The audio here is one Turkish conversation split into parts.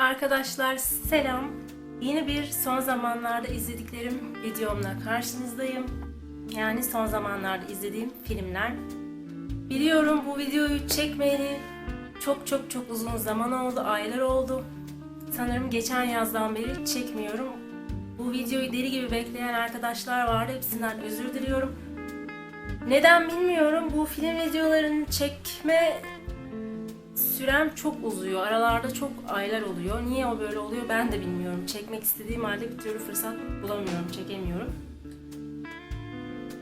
Arkadaşlar selam. Yeni bir son zamanlarda izlediklerim videomla karşınızdayım. Yani son zamanlarda izlediğim filmler. Biliyorum bu videoyu çekmeyeli çok çok çok uzun zaman oldu, aylar oldu. Sanırım geçen yazdan beri çekmiyorum. Bu videoyu deli gibi bekleyen arkadaşlar vardı. Hepsinden özür diliyorum. Neden bilmiyorum. Bu film videolarını çekme sürem çok uzuyor. Aralarda çok aylar oluyor. Niye o böyle oluyor ben de bilmiyorum. Çekmek istediğim halde bir türlü fırsat bulamıyorum, çekemiyorum.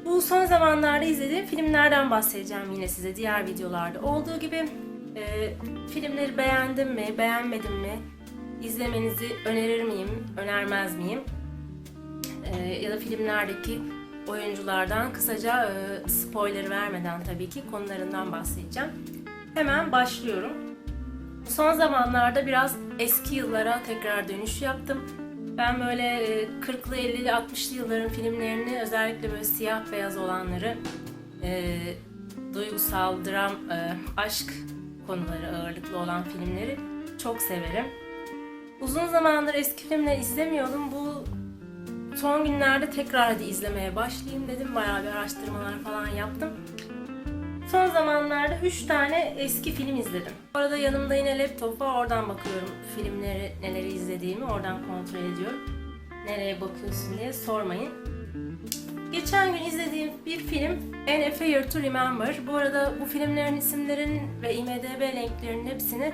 Bu son zamanlarda izlediğim filmlerden bahsedeceğim yine size diğer videolarda. Olduğu gibi e, filmleri beğendim mi, beğenmedim mi, izlemenizi önerir miyim, önermez miyim? E, ya da filmlerdeki oyunculardan kısaca e, spoiler vermeden tabii ki konularından bahsedeceğim. Hemen başlıyorum. Son zamanlarda biraz eski yıllara tekrar dönüş yaptım. Ben böyle e, 40'lı, 50'li, 60'lı yılların filmlerini özellikle böyle siyah beyaz olanları e, duygusal, dram, e, aşk konuları ağırlıklı olan filmleri çok severim. Uzun zamandır eski filmler izlemiyordum. Bu son günlerde tekrar hadi izlemeye başlayayım dedim. Bayağı bir araştırmalar falan yaptım. Son zamanlarda 3 tane eski film izledim. Bu arada yanımda yine laptop var. Oradan bakıyorum filmleri, neleri izlediğimi. Oradan kontrol ediyorum. Nereye bakıyorsun diye sormayın. Geçen gün izlediğim bir film An Affair to Remember. Bu arada bu filmlerin isimlerin ve IMDB linklerinin hepsini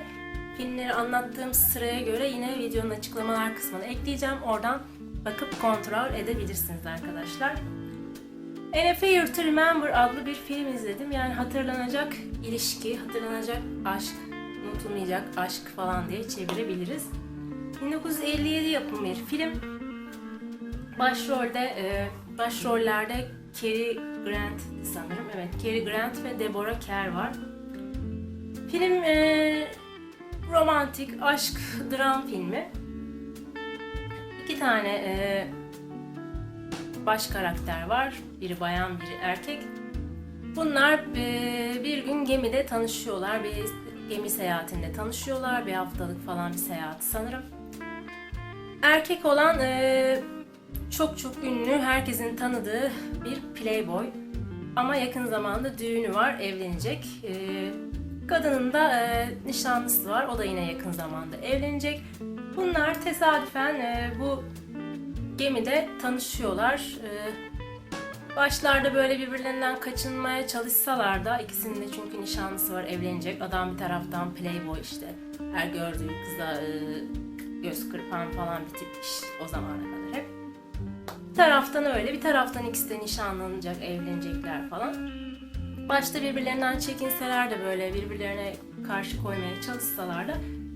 filmleri anlattığım sıraya göre yine videonun açıklamalar kısmına ekleyeceğim. Oradan bakıp kontrol edebilirsiniz arkadaşlar. An Affair to Remember adlı bir film izledim. Yani hatırlanacak ilişki, hatırlanacak aşk, unutulmayacak aşk falan diye çevirebiliriz. 1957 yapımı bir film. Başrolde, e, başrollerde Cary Grant sanırım. Evet, Cary Grant ve Deborah Kerr var. Film e, romantik, aşk, dram filmi. İki tane e, baş karakter var. Biri bayan, biri erkek. Bunlar e, bir gün gemide tanışıyorlar. Bir gemi seyahatinde tanışıyorlar. Bir haftalık falan bir seyahat sanırım. Erkek olan e, çok çok ünlü, herkesin tanıdığı bir playboy. Ama yakın zamanda düğünü var, evlenecek. E, kadının da nişanlısı var, o da yine yakın zamanda evlenecek. Bunlar tesadüfen bu gemide tanışıyorlar. Ee, Başlarda böyle birbirlerinden kaçınmaya çalışsalar da ikisinin de çünkü nişanlısı var evlenecek. Adam bir taraftan playboy işte. Her gördüğü kıza e, göz kırpan falan bir tipmiş o zamana kadar hep. Bir taraftan öyle bir taraftan ikisi de nişanlanacak, evlenecekler falan. Başta birbirlerinden çekinseler de böyle birbirlerine karşı koymaya çalışsalar da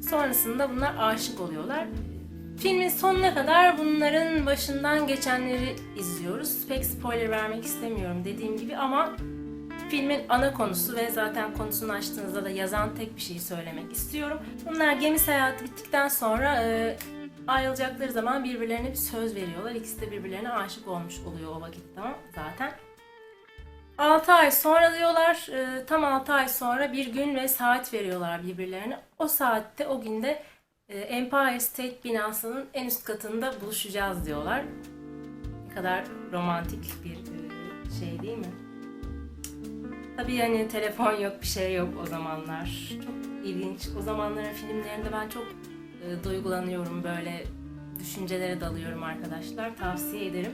sonrasında bunlar aşık oluyorlar. Filmin sonuna kadar bunların başından geçenleri izliyoruz. Pek spoiler vermek istemiyorum dediğim gibi ama filmin ana konusu ve zaten konusunu açtığınızda da yazan tek bir şeyi söylemek istiyorum. Bunlar gemi seyahati bittikten sonra e, ayrılacakları zaman birbirlerine bir söz veriyorlar. İkisi de birbirlerine aşık olmuş oluyor o vakit tamam zaten. 6 ay sonra diyorlar, e, tam 6 ay sonra bir gün ve saat veriyorlar birbirlerine. O saatte, o günde Empire State binasının en üst katında buluşacağız diyorlar. Ne kadar romantik bir e, şey değil mi? Tabii yani telefon yok, bir şey yok o zamanlar. Çok ilginç. O zamanların filmlerinde ben çok e, duygulanıyorum böyle düşüncelere dalıyorum arkadaşlar. Tavsiye ederim.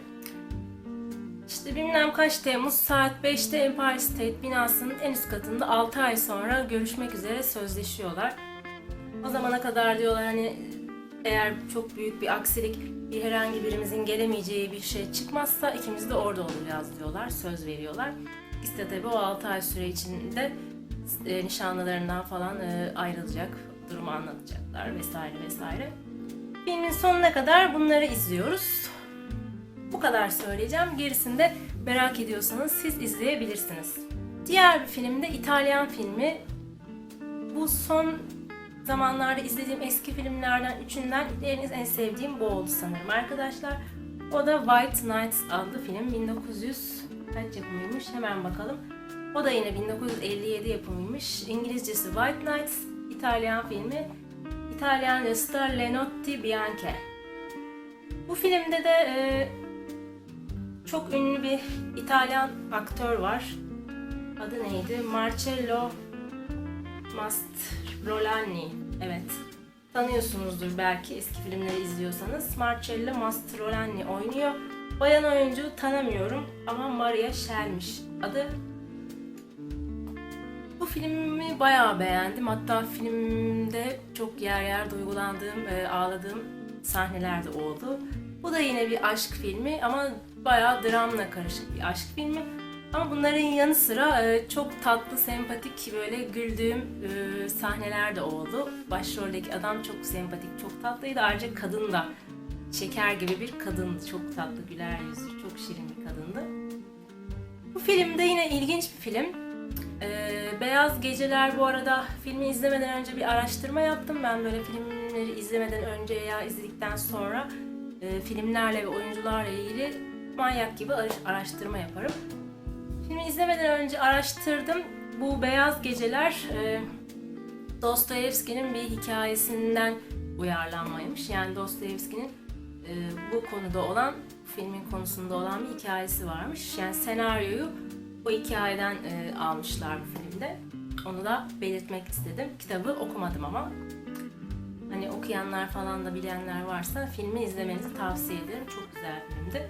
İşte bilmem kaç Temmuz saat 5'te Empire State binasının en üst katında 6 ay sonra görüşmek üzere sözleşiyorlar. O zamana kadar diyorlar hani eğer çok büyük bir aksilik, bir herhangi birimizin gelemeyeceği bir şey çıkmazsa ikimiz de orada olacağız diyorlar, söz veriyorlar. De tabii o 6 ay süre içinde e, nişanlılarından falan e, ayrılacak, durumu anlatacaklar vesaire vesaire. Filmin sonuna kadar bunları izliyoruz. Bu kadar söyleyeceğim. Gerisini de merak ediyorsanız siz izleyebilirsiniz. Diğer bir film de İtalyan filmi. Bu son zamanlarda izlediğim eski filmlerden üçünden en, en sevdiğim bu oldu sanırım arkadaşlar. O da White Nights adlı film. 1900 kaç yapımıymış hemen bakalım. O da yine 1957 yapımıymış. İngilizcesi White Nights, İtalyan filmi. İtalyancası da Le Notti Bianche. Bu filmde de e, çok ünlü bir İtalyan aktör var. Adı neydi? Marcello Mastroianni. Evet. Tanıyorsunuzdur belki eski filmleri izliyorsanız. Marcello Mastroianni oynuyor. Bayan oyuncu tanımıyorum ama Maria Shell'miş adı. Bu filmi bayağı beğendim. Hatta filmde çok yer yer duygulandığım, e, ağladığım sahneler de oldu. Bu da yine bir aşk filmi ama bayağı dramla karışık bir aşk filmi. Ama bunların yanı sıra e, çok tatlı, sempatik, böyle güldüğüm e, sahneler de oldu. Başroldeki adam çok sempatik, çok tatlıydı. Ayrıca kadın da şeker gibi bir kadındı. Çok tatlı, güler yüzlü, çok şirin bir kadındı. Bu film de yine ilginç bir film. Ee, Beyaz Geceler bu arada filmi izlemeden önce bir araştırma yaptım. Ben böyle filmleri izlemeden önce ya izledikten sonra e, filmlerle ve oyuncularla ilgili manyak gibi ara- araştırma yaparım. Filmi izlemeden önce araştırdım. Bu Beyaz Geceler e, Dostoyevski'nin bir hikayesinden uyarlanmaymış. Yani Dostoyevski'nin e, bu konuda olan, filmin konusunda olan bir hikayesi varmış. Yani senaryoyu o hikayeden e, almışlar bu filmde. Onu da belirtmek istedim. Kitabı okumadım ama. Hani okuyanlar falan da bilenler varsa filmi izlemenizi tavsiye ederim. Çok güzel filmdi.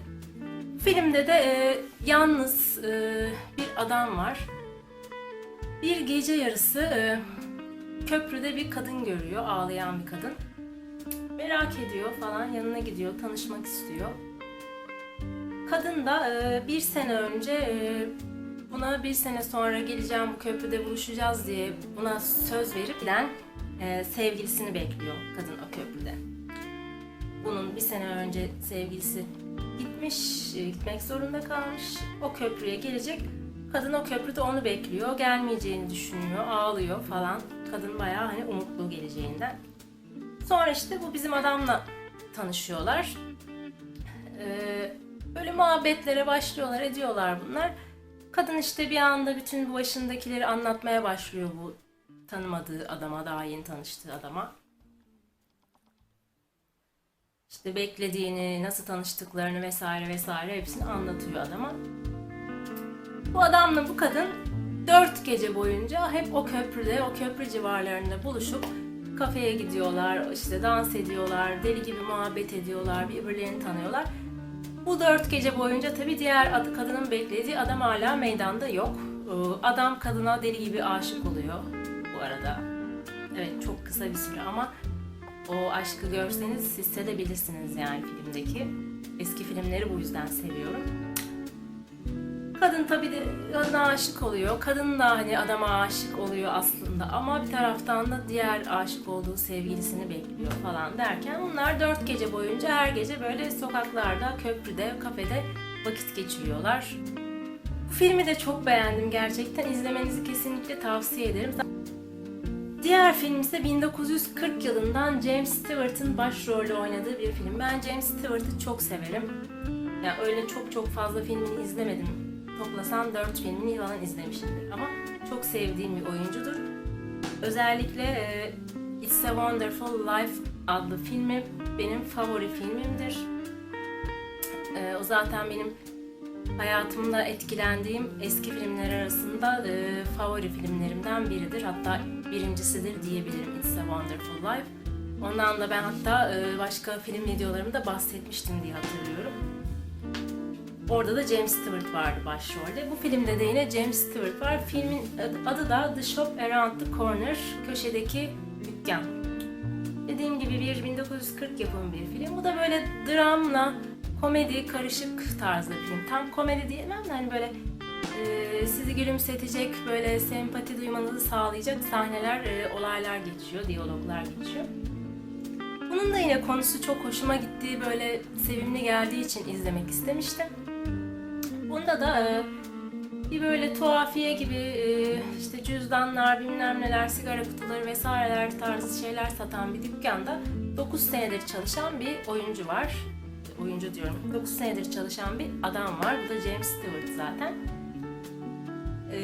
Filmde de e, yalnız e, bir adam var. Bir gece yarısı e, köprüde bir kadın görüyor, ağlayan bir kadın. Merak ediyor falan, yanına gidiyor, tanışmak istiyor. Kadın da e, bir sene önce e, buna bir sene sonra geleceğim bu köprüde buluşacağız diye buna söz verip giden e, sevgilisini bekliyor kadın o köprüde. Bunun bir sene önce sevgilisi gitmiş, e, gitmek zorunda kalmış. O köprüye gelecek. Kadın o köprüde onu bekliyor. Gelmeyeceğini düşünüyor, ağlıyor falan. Kadın bayağı hani umutlu geleceğinden. Sonra işte bu bizim adamla tanışıyorlar. Ee, böyle muhabbetlere başlıyorlar, ediyorlar bunlar. Kadın işte bir anda bütün bu başındakileri anlatmaya başlıyor bu tanımadığı adama, daha yeni tanıştığı adama. İşte beklediğini, nasıl tanıştıklarını vesaire vesaire hepsini anlatıyor adama. Bu adamla bu kadın dört gece boyunca hep o köprüde, o köprü civarlarında buluşup kafeye gidiyorlar, işte dans ediyorlar, deli gibi muhabbet ediyorlar, birbirlerini tanıyorlar. Bu dört gece boyunca tabii diğer adı kadının beklediği adam hala meydanda yok. Ee, Adam kadına deli gibi aşık oluyor bu arada. Evet çok kısa bir süre ama o aşkı görseniz hissedebilirsiniz yani filmdeki. Eski filmleri bu yüzden seviyorum. Kadın tabii de adına aşık oluyor. Kadın da hani adama aşık oluyor aslında ama bir taraftan da diğer aşık olduğu sevgilisini bekliyor falan derken bunlar dört gece boyunca her gece böyle sokaklarda, köprüde, kafede vakit geçiriyorlar. Bu filmi de çok beğendim gerçekten. İzlemenizi kesinlikle tavsiye ederim. Diğer film ise 1940 yılından James Stewart'ın başrolü oynadığı bir film. Ben James Stewart'ı çok severim. Yani öyle çok çok fazla filmini izlemedim. Toplasan 4 filmini falan izlemişimdir ama çok sevdiğim bir oyuncudur. Özellikle e, It's a Wonderful Life adlı filmi benim favori filmimdir. E, o zaten benim hayatımda etkilendiğim eski filmler arasında e, favori filmlerimden biridir. Hatta birincisidir diyebilirim It's a Wonderful Life. Ondan da ben hatta e, başka film videolarımda bahsetmiştim diye hatırlıyorum. Orada da James Stewart vardı başrolde. Bu filmde de yine James Stewart var. Filmin adı- da The Shop Around the Corner, köşedeki dükkan. Dediğim gibi bir 1940 yapımı bir film. Bu da böyle dramla komedi karışık tarzda bir film. Tam komedi diyemem de hani böyle e, sizi gülümsetecek, böyle sempati duymanızı sağlayacak sahneler, e, olaylar geçiyor, diyaloglar geçiyor. Bunun da yine konusu çok hoşuma gittiği, böyle sevimli geldiği için izlemek istemiştim. Bunda da e, bir böyle tuhafiye gibi işte cüzdanlar, bilmem neler, sigara kutuları vesaireler tarzı şeyler satan bir dükkanda 9 senedir çalışan bir oyuncu var. Oyuncu diyorum. 9 senedir çalışan bir adam var. Bu da James Stewart zaten. E,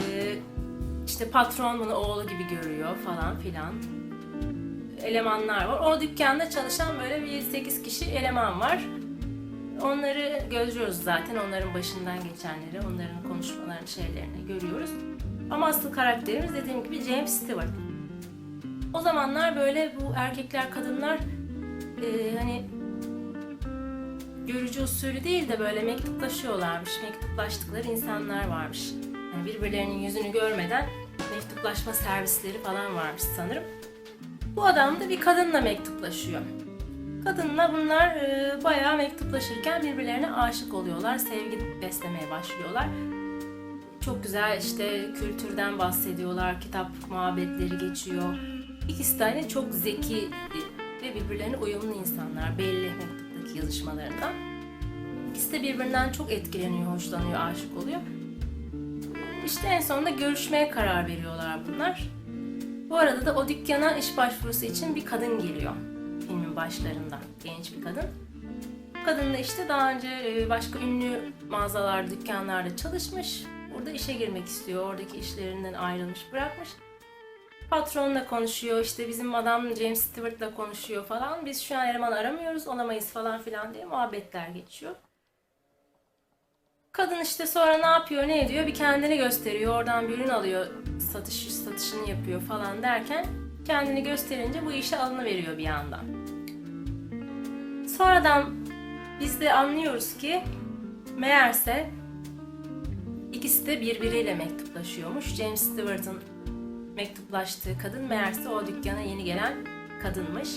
işte patron bunu oğlu gibi görüyor falan filan. elemanlar var. O dükkanda çalışan böyle bir 8 kişi eleman var. Onları gözlüyoruz zaten. Onların başından geçenleri, onların konuşmalarını, şeylerini görüyoruz. Ama asıl karakterimiz dediğim gibi James Stewart. O zamanlar böyle bu erkekler, kadınlar e, hani görücü usulü değil de böyle mektuplaşıyorlarmış. Mektuplaştıkları insanlar varmış. Yani birbirlerinin yüzünü görmeden mektuplaşma servisleri falan varmış sanırım. Bu adam da bir kadınla mektuplaşıyor. Kadınla bunlar e, bayağı mektuplaşırken birbirlerine aşık oluyorlar, sevgi beslemeye başlıyorlar. Çok güzel işte kültürden bahsediyorlar, kitap muhabbetleri geçiyor. İkisi hani çok zeki ve birbirlerine uyumlu insanlar belli mektuptaki yazışmalarından. İkisi de birbirinden çok etkileniyor, hoşlanıyor, aşık oluyor. İşte en sonunda görüşmeye karar veriyorlar bunlar. Bu arada da o dükkana iş başvurusu için bir kadın geliyor filmin başlarında. Genç bir kadın. Kadın da işte daha önce e, başka ünlü mağazalarda, dükkanlarda çalışmış. Burada işe girmek istiyor. Oradaki işlerinden ayrılmış, bırakmış. Patronla konuşuyor, işte bizim adam James Stewart'la konuşuyor falan. Biz şu an eleman aramıyoruz, olamayız falan filan diye muhabbetler geçiyor. Kadın işte sonra ne yapıyor, ne ediyor? Bir kendini gösteriyor, oradan bir ürün alıyor, satış satışını yapıyor falan derken kendini gösterince bu işe alınıveriyor bir yandan. Sonradan biz de anlıyoruz ki meğerse ikisi de birbiriyle mektuplaşıyormuş. James Stewart'ın mektuplaştığı kadın meğerse o dükkana yeni gelen kadınmış.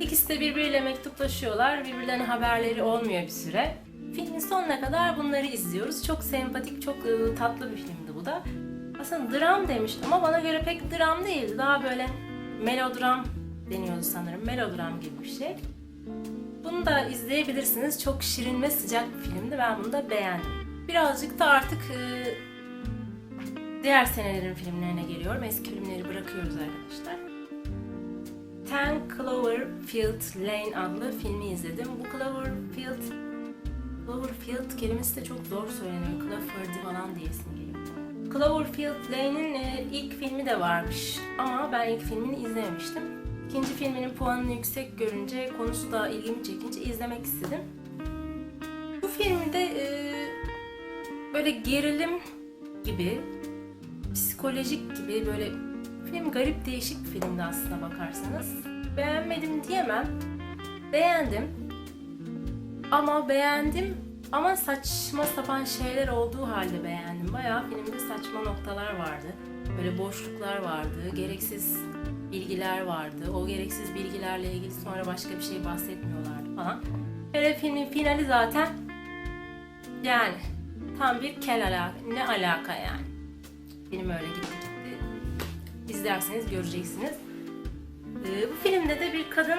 İkisi de birbiriyle mektuplaşıyorlar. Birbirlerine haberleri olmuyor bir süre. Filmin sonuna kadar bunları izliyoruz. Çok sempatik, çok ıı, tatlı bir filmdi bu da. Aslında dram demiştim ama bana göre pek dram değildi. Daha böyle melodram deniyordu sanırım. Melodram gibi bir şey. Bunu da izleyebilirsiniz. Çok şirin ve sıcak bir filmdi. Ben bunu da beğendim. Birazcık da artık ıı, diğer senelerin filmlerine geliyorum. Eski filmleri bırakıyoruz arkadaşlar. Ten Cloverfield Lane adlı filmi izledim. Bu Cloverfield Cloverfield kelimesi de çok zor söyleniyor. Cloverfield falan diyesim geliyor. Cloverfield Lane'in e, ilk filmi de varmış ama ben ilk filmini izlememiştim. İkinci filminin puanını yüksek görünce, konusu da ilgimi çekince izlemek istedim. Bu filmde e, böyle gerilim gibi, psikolojik gibi böyle film garip değişik bir filmdi aslına bakarsanız. Beğenmedim diyemem. Beğendim. Ama beğendim ama saçma sapan şeyler olduğu halde beğendim. Bayağı filmde saçma noktalar vardı. Böyle boşluklar vardı, gereksiz bilgiler vardı. O gereksiz bilgilerle ilgili sonra başka bir şey bahsetmiyorlardı falan. Hele filmin finali zaten yani tam bir kel alaka. Ne alaka yani? Film öyle gitti gitti. İzlerseniz göreceksiniz. Ee, bu filmde de bir kadın,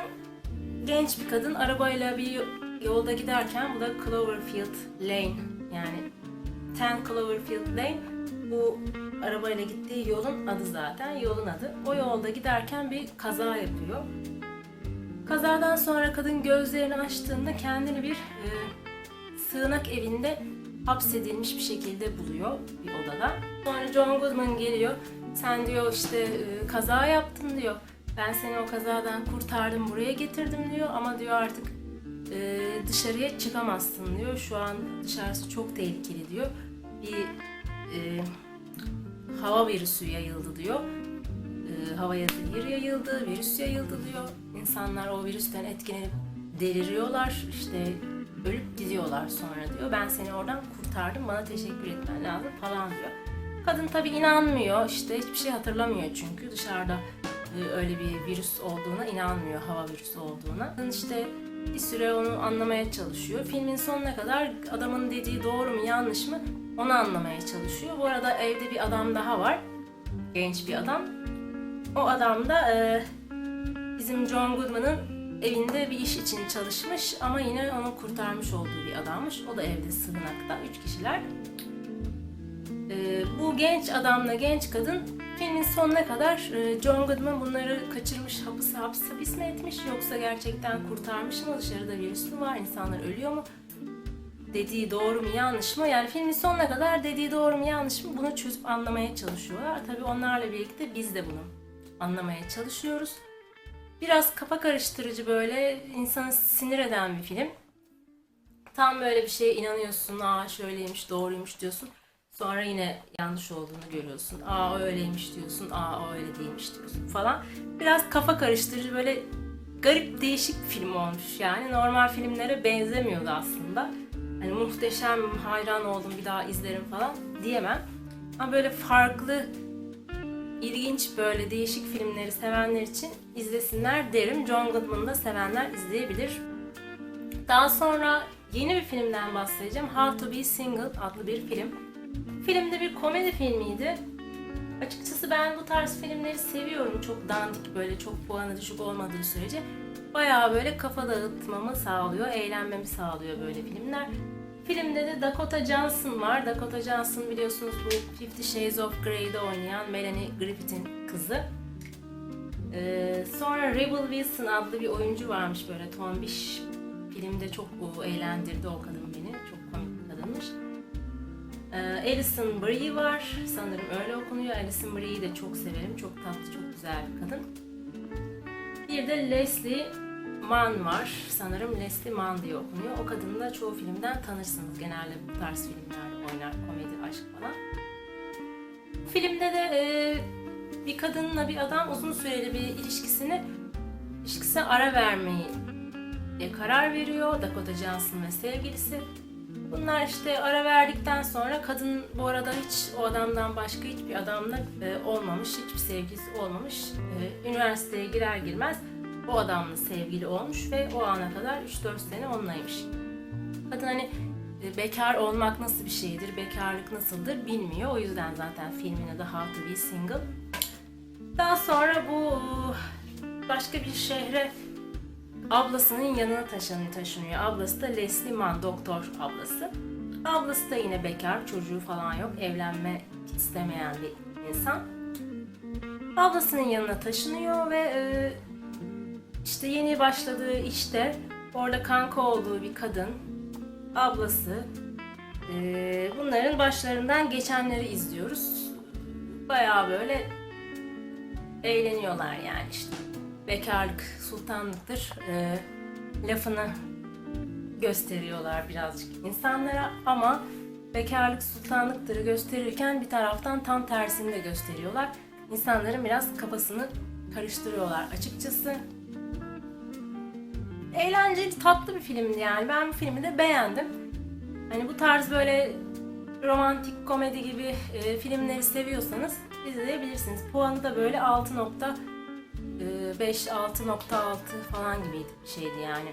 genç bir kadın arabayla bir yolda giderken bu da Cloverfield Lane yani Ten Cloverfield Lane bu arabayla gittiği yolun adı zaten yolun adı. O yolda giderken bir kaza yapıyor. Kazadan sonra kadın gözlerini açtığında kendini bir e, sığınak evinde hapsedilmiş bir şekilde buluyor bir odada. Sonra John Goodman geliyor. Sen diyor işte e, kaza yaptın diyor. Ben seni o kazadan kurtardım buraya getirdim diyor ama diyor artık e, dışarıya çıkamazsın diyor. Şu an dışarısı çok tehlikeli diyor. Bir e, hava virüsü yayıldı diyor. E, havaya zehir yayıldı, virüs yayıldı diyor. İnsanlar o virüsten etkilenip deliriyorlar. İşte ölüp gidiyorlar sonra diyor. Ben seni oradan kurtardım, bana teşekkür etmen lazım falan diyor. Kadın tabi inanmıyor. İşte hiçbir şey hatırlamıyor çünkü dışarıda e, öyle bir virüs olduğuna inanmıyor, hava virüsü olduğuna. Kadın işte bir süre onu anlamaya çalışıyor. Filmin sonuna kadar adamın dediği doğru mu yanlış mı onu anlamaya çalışıyor. Bu arada evde bir adam daha var. Genç bir adam. O adam da e, bizim John Goodman'ın evinde bir iş için çalışmış ama yine onu kurtarmış olduğu bir adammış. O da evde sığınakta. Üç kişiler. E, bu genç adamla genç kadın filmin sonuna kadar e, John Goodman bunları kaçırmış, hapis, hapis, hapis mi etmiş yoksa gerçekten kurtarmış mı? Dışarıda virüs mü var? insanlar ölüyor mu? Dediği doğru mu yanlış mı? Yani filmin sonuna kadar dediği doğru mu yanlış mı? Bunu çözüp anlamaya çalışıyorlar. Tabii onlarla birlikte biz de bunu anlamaya çalışıyoruz. Biraz kafa karıştırıcı böyle insanı sinir eden bir film. Tam böyle bir şeye inanıyorsun. Aa şöyleymiş, doğruymuş diyorsun. Sonra yine yanlış olduğunu görüyorsun. Aa öyleymiş diyorsun. Aa o öyle değilmiş diyorsun falan. Biraz kafa karıştırıcı böyle garip değişik bir film olmuş yani. Normal filmlere benzemiyordu aslında. Hani muhteşem, hayran oldum bir daha izlerim falan diyemem. Ama böyle farklı, ilginç böyle değişik filmleri sevenler için izlesinler derim. John Goodman'ı da sevenler izleyebilir. Daha sonra yeni bir filmden bahsedeceğim. How to Be Single adlı bir film. Filmde bir komedi filmiydi. Açıkçası ben bu tarz filmleri seviyorum. Çok dandik böyle çok puanı düşük olmadığı sürece. Bayağı böyle kafa dağıtmamı sağlıyor, eğlenmemi sağlıyor böyle filmler. Filmde de Dakota Johnson var. Dakota Johnson biliyorsunuz bu Fifty Shades of Grey'de oynayan Melanie Griffith'in kızı. Ee, sonra Rebel Wilson adlı bir oyuncu varmış böyle tombiş. Filmde çok o, eğlendirdi o kadın beni. Çok komik bir kadınmış. Ee, Alison Brie var. Sanırım öyle okunuyor. Alison Brie'yi de çok severim. Çok tatlı, çok güzel bir kadın. Bir de Leslie Mann var. Sanırım Leslie Mann diye okunuyor. O kadını da çoğu filmden tanırsınız. Genelde bu tarz filmlerde oynar. Komedi, aşk falan. Filmde de e, bir kadınla bir adam uzun süreli bir ilişkisini ilişkisine ara vermeyi e, karar veriyor. Dakota Johnson ve sevgilisi. Bunlar işte ara verdikten sonra kadın bu arada hiç o adamdan başka hiçbir adamla e, olmamış, hiçbir sevgilisi olmamış. E, üniversiteye girer girmez o adamla sevgili olmuş ve o ana kadar 3-4 sene onunlaymış. Kadın hani e, bekar olmak nasıl bir şeydir, bekarlık nasıldır bilmiyor. O yüzden zaten filmin adı How to Be Single. Daha sonra bu başka bir şehre ablasının yanına taşın, taşınıyor. Ablası da Leslie Mann, doktor ablası. Ablası da yine bekar, çocuğu falan yok, evlenme istemeyen bir insan. Ablasının yanına taşınıyor ve e, işte yeni başladığı işte orada kanka olduğu bir kadın, ablası, e, bunların başlarından geçenleri izliyoruz. Bayağı böyle eğleniyorlar yani işte. Bekarlık sultanlıktır e, lafını gösteriyorlar birazcık insanlara ama bekarlık sultanlıktır gösterirken bir taraftan tam tersini de gösteriyorlar. İnsanların biraz kafasını karıştırıyorlar açıkçası. Eğlenceli, tatlı bir filmdi yani. Ben bu filmi de beğendim. Hani bu tarz böyle romantik komedi gibi e, filmleri seviyorsanız izleyebilirsiniz. Puanı da böyle 6.5 6.6 falan gibiydi şeydi yani.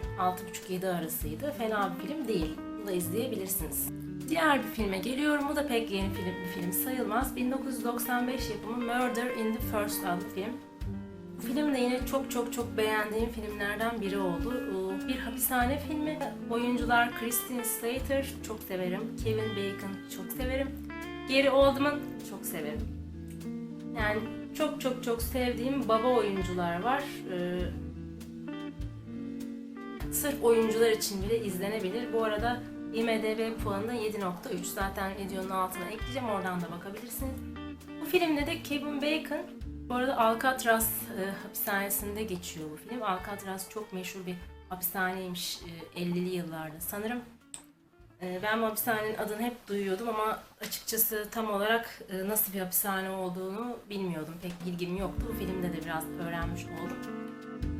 6.5-7 arasıydı. Fena bir film değil. Bunu da izleyebilirsiniz. Diğer bir filme geliyorum. Bu da pek yeni film, bir film sayılmaz. 1995 yapımı Murder in the First adlı film. Film de yine çok çok çok beğendiğim filmlerden biri oldu. Ee, Bir hapishane filmi. Oyuncular Christine Slater çok severim. Kevin Bacon çok severim. Gary Oldman çok severim. Yani çok çok çok sevdiğim baba oyuncular var. Ee, sırf oyuncular için bile izlenebilir. Bu arada IMDB puanı da 7.3. Zaten videonun altına ekleyeceğim. Oradan da bakabilirsiniz. Bu filmde de Kevin Bacon bu arada Alcatraz e, hapishanesinde geçiyor bu film. Alcatraz çok meşhur bir hapishaneymiş e, 50'li yıllarda sanırım. E, ben bu hapishanenin adını hep duyuyordum ama açıkçası tam olarak e, nasıl bir hapishane olduğunu bilmiyordum. Pek bilgim yoktu. Bu filmde de biraz öğrenmiş oldum.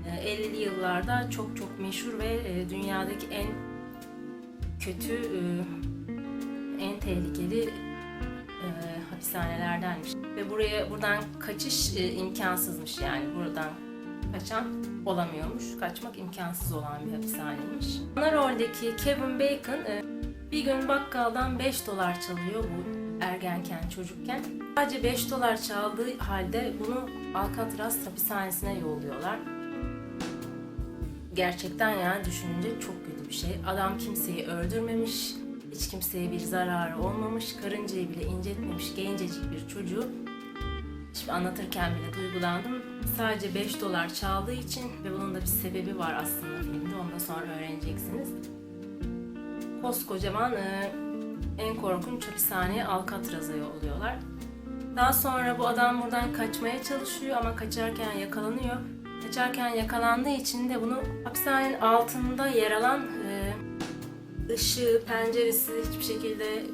E, 50'li yıllarda çok çok meşhur ve e, dünyadaki en kötü, e, en tehlikeli hapishanelerdenmiş. Ve buraya buradan kaçış e, imkansızmış yani buradan kaçan olamıyormuş. Kaçmak imkansız olan bir hapishaneymiş. Ana roldeki Kevin Bacon e, bir gün bakkaldan 5 dolar çalıyor bu ergenken çocukken. Sadece 5 dolar çaldığı halde bunu Alcatraz hapishanesine yolluyorlar. Gerçekten yani düşününce çok kötü bir şey. Adam kimseyi öldürmemiş, hiç kimseye bir zararı olmamış, karıncayı bile incitmemiş gencecik bir çocuğu. Şimdi anlatırken bile duygulandım. Sadece 5 dolar çaldığı için ve bunun da bir sebebi var aslında filmde. Onu da sonra öğreneceksiniz. Koskocaman e, en korkunç hapishaneye Alcatraz'a yolluyorlar. Daha sonra bu adam buradan kaçmaya çalışıyor ama kaçarken yakalanıyor. kaçarken yakalandığı için de bunu hapishanenin altında yer alan e, ışığı, penceresi hiçbir şekilde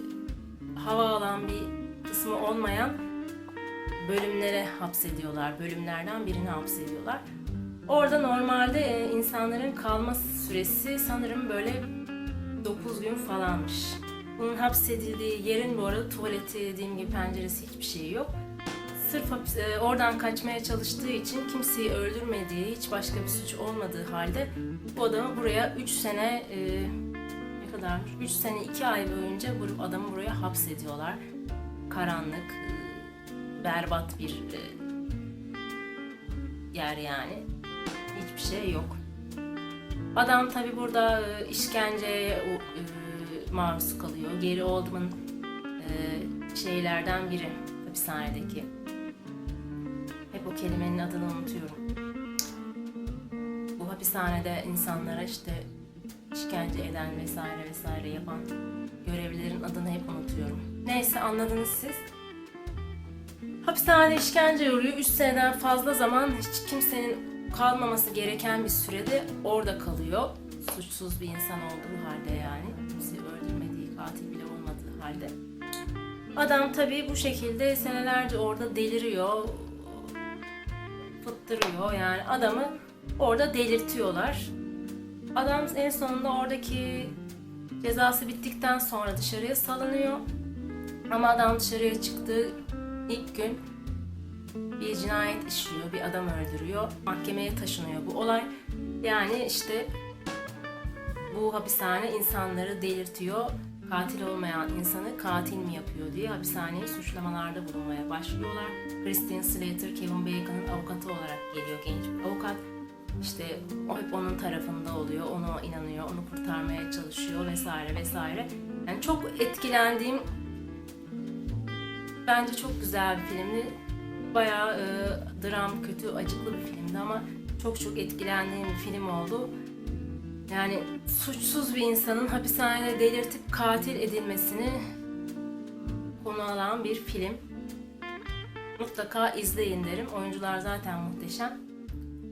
hava alan bir kısmı olmayan bölümlere hapsediyorlar. Bölümlerden birini hapsediyorlar. Orada normalde e, insanların kalma süresi sanırım böyle 9 gün falanmış. Bunun hapsedildiği yerin bu arada tuvaleti dediğim gibi penceresi hiçbir şey yok. Sırf e, oradan kaçmaya çalıştığı için kimseyi öldürmediği, hiç başka bir suç olmadığı halde bu adamı buraya 3 sene e, ne kadarmış? 3 sene 2 ay boyunca bu adamı buraya hapsediyorlar. Karanlık, e, berbat bir e, yer yani. Hiçbir şey yok. Adam tabi burada e, işkenceye maruz kalıyor. Gary Oldman şeylerden biri hapishanedeki. Hep o kelimenin adını unutuyorum. Bu hapishanede insanlara işte işkence eden vesaire vesaire yapan görevlilerin adını hep unutuyorum. Neyse anladınız siz. Hapishanede işkence uğruyor. 3 seneden fazla zaman hiç kimsenin kalmaması gereken bir sürede orada kalıyor. Suçsuz bir insan olduğu halde yani. Kimseyi öldürmediği, katil bile olmadığı halde. Adam tabii bu şekilde senelerce orada deliriyor. Fıttırıyor yani adamı orada delirtiyorlar. Adam en sonunda oradaki cezası bittikten sonra dışarıya salınıyor. Ama adam dışarıya çıktığı ilk gün bir cinayet işliyor, bir adam öldürüyor. Mahkemeye taşınıyor bu olay. Yani işte bu hapishane insanları delirtiyor. Katil olmayan insanı katil mi yapıyor diye hapishaneye suçlamalarda bulunmaya başlıyorlar. Christian Slater, Kevin Bacon'ın avukatı olarak geliyor genç bir avukat. İşte hep onun tarafında oluyor, ona inanıyor, onu kurtarmaya çalışıyor vesaire vesaire. Yani çok etkilendiğim bence çok güzel bir filmdi. Bayağı e, dram, kötü, acıklı bir filmdi ama çok çok etkilendiğim bir film oldu. Yani suçsuz bir insanın hapishanede delirtip katil edilmesini konu alan bir film. Mutlaka izleyin derim. Oyuncular zaten muhteşem.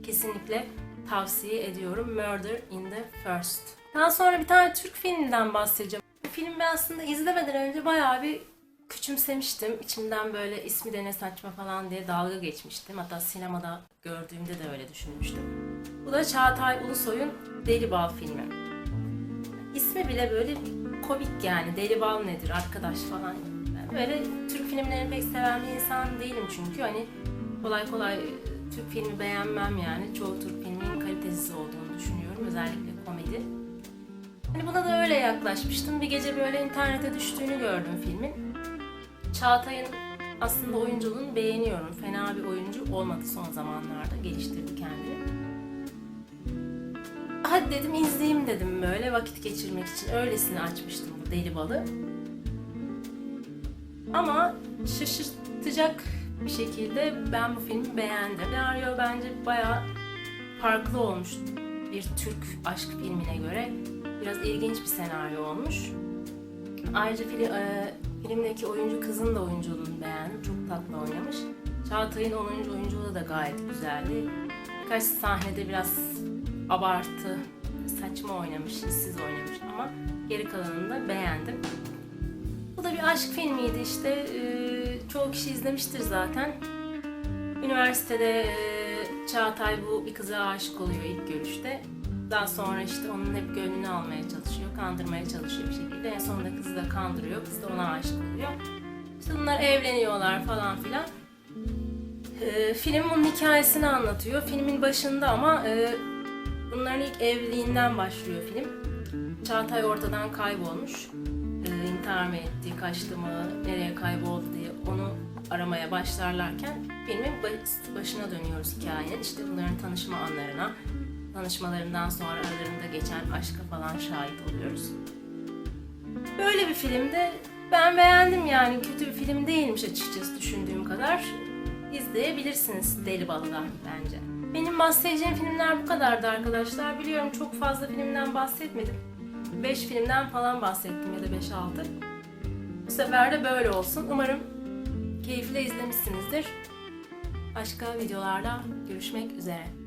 Kesinlikle tavsiye ediyorum. Murder in the First. Daha sonra bir tane Türk filminden bahsedeceğim. Bu filmi aslında izlemeden önce bayağı bir küçümsemiştim. İçimden böyle ismi de ne saçma falan diye dalga geçmiştim. Hatta sinemada gördüğümde de öyle düşünmüştüm. Bu da Çağatay Ulusoy'un Deli Bal filmi. İsmi bile böyle komik yani. Deli Bal nedir arkadaş falan. Ben böyle Türk filmlerini pek seven bir insan değilim çünkü. Hani kolay kolay Türk filmi beğenmem yani. Çoğu Türk filminin kalitesiz olduğunu düşünüyorum. Özellikle komedi. Hani buna da öyle yaklaşmıştım. Bir gece böyle internete düştüğünü gördüm filmin. Çağatay'ın aslında oyunculuğunu beğeniyorum. Fena bir oyuncu olmadı son zamanlarda. Geliştirdi kendini. Hadi dedim izleyeyim dedim böyle vakit geçirmek için. Öylesine açmıştım bu deli balı. Ama şaşırtacak bir şekilde ben bu filmi beğendim. Senaryo bence bayağı farklı olmuş bir Türk aşk filmine göre. Biraz ilginç bir senaryo olmuş. Ayrıca film, e, filmdeki oyuncu kızın da oyunculuğunu beğendim. Çok tatlı oynamış. Çağatay'ın 10. oyunculuğu da gayet güzeldi. Birkaç sahnede biraz abartı, saçma oynamış, hissiz oynamış ama geri kalanını da beğendim. Bu da bir aşk filmiydi işte. Ee, çoğu kişi izlemiştir zaten. Üniversitede Çağatay bu bir kıza aşık oluyor ilk görüşte. Daha sonra işte onun hep gönlünü almaya çalışıyor, kandırmaya çalışıyor bir şekilde. En sonunda kızı da kandırıyor, kız da ona aşık oluyor. İşte bunlar evleniyorlar falan filan. Ee, film onun hikayesini anlatıyor. Filmin başında ama e, bunların ilk evliliğinden başlıyor film. Çağatay ortadan kaybolmuş. İntihar mı etti, kaçtı mı, nereye kayboldu diye onu aramaya başlarlarken filmin baş- başına dönüyoruz hikayenin. İşte bunların tanışma anlarına, tanışmalarından sonra aralarında geçen aşka falan şahit oluyoruz. Böyle bir filmde ben beğendim yani kötü bir film değilmiş açıkçası düşündüğüm kadar. İzleyebilirsiniz Deli Balı'dan bence. Benim bahsedeceğim filmler bu kadardı arkadaşlar. Biliyorum çok fazla filmden bahsetmedim. 5 filmden falan bahsettim ya da 5-6. Bu sefer de böyle olsun. Umarım keyifle izlemişsinizdir. Başka videolarda görüşmek üzere.